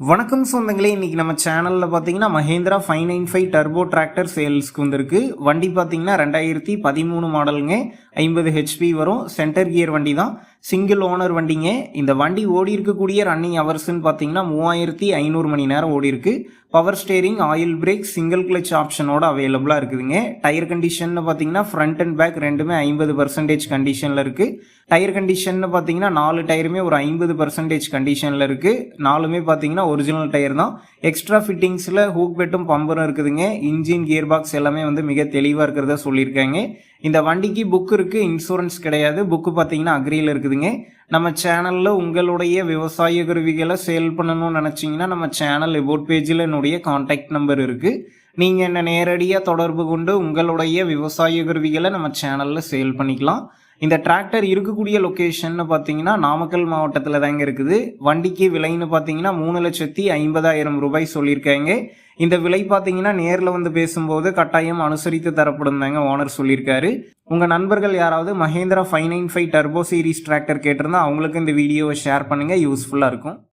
வணக்கம் சொந்தங்களே இன்றைக்கி நம்ம சேனலில் பார்த்தீங்கன்னா Mahindra five nine five turbo tractor சேல்ஸ்க்கு வந்திருக்கு. வண்டி பார்த்தீங்கன்னா ரெண்டாயிரத்தி பதிமூணு மாடலுங்க. ஐம்பது ஹெச்பி வரும். சென்டர் கியர் வண்டி தான் சிங்கிள் ஓனர் வண்டிங்க. இந்த வண்டி ஓடி இருக்கக்கூடிய ரன்னிங் ஹவர்ஸ்ன்னு பார்த்தீங்கன்னா மூவாயிரத்தி ஐநூறு மணி நேரம் ஓடி இருக்கு power steering oil brake single clutch ஆப்ஷனோட அவைலபிளாக இருக்குதுங்க. டயர் கண்டிஷன் பார்த்தீங்கன்னா ஃப்ரண்ட் அண்ட் பேக் ரெண்டுமே ஐம்பது பர்சன்டேஜ் கண்டிஷனில் இருக்குது டயர் கண்டிஷன் பார்த்தீங்கன்னா நாலு டயருமே ஒரு ஐம்பது பர்சன்டேஜ் கண்டிஷனில் இருக்குது நாலுமே பார்த்தீங்கன்னா ஒரிஜினல் டயர் தான். எக்ஸ்ட்ரா ஃபிட்டிங்ஸில் ஹூக் பெட்டும் பம்பரும் இருக்குதுங்க. இன்ஜின் கியர் பாக்ஸ் எல்லாமே வந்து மிக தெளிவாக இருக்கிறதா சொல்லியிருக்காங்க. இந்த வண்டிக்கு புக் இருக்குது இன்சூரன்ஸ் கிடையாது. புக்கு பார்த்தீங்கன்னா அக்ரியில் இருக்குதுங்க. நம்ம சேனலில் உங்களுடைய விவசாய கருவிகளை சேல் பண்ணணும்னு நினச்சிங்கன்னா நம்ம சேனல் எபோட் பேஜில் என்னுடைய காண்டாக்ட் நம்பர் இருக்குது நீங்கள் என்ன நேரடியாக தொடர்பு கொண்டு உங்களுடைய விவசாய கருவிகளை நம்ம சேனலில் சேல் பண்ணிக்கலாம். இந்த டிராக்டர் இருக்கக்கூடிய லொக்கேஷன் பார்த்தீங்கன்னா நாமக்கல் மாவட்டத்தில் தாங்க இருக்குது. வண்டிக்கு விலைன்னு பார்த்தீங்கன்னா மூணு லட்சத்தி ஐம்பதாயிரம் ரூபாய் சொல்லியிருக்காங்க. இந்த விலை பார்த்தீங்கன்னா நேரில் வந்து பேசும்போது கட்டாயம் அனுசரித்து தரப்படும் தாங்க ஓனர் சொல்லியிருக்காரு. உங்கள் நண்பர்கள் யாராவது Mahindra five nine five turbo series tractor கேட்டிருந்தா அவங்களுக்கு இந்த வீடியோவை ஷேர் பண்ணுங்கள் யூஸ்ஃபுல்லாக இருக்கும்.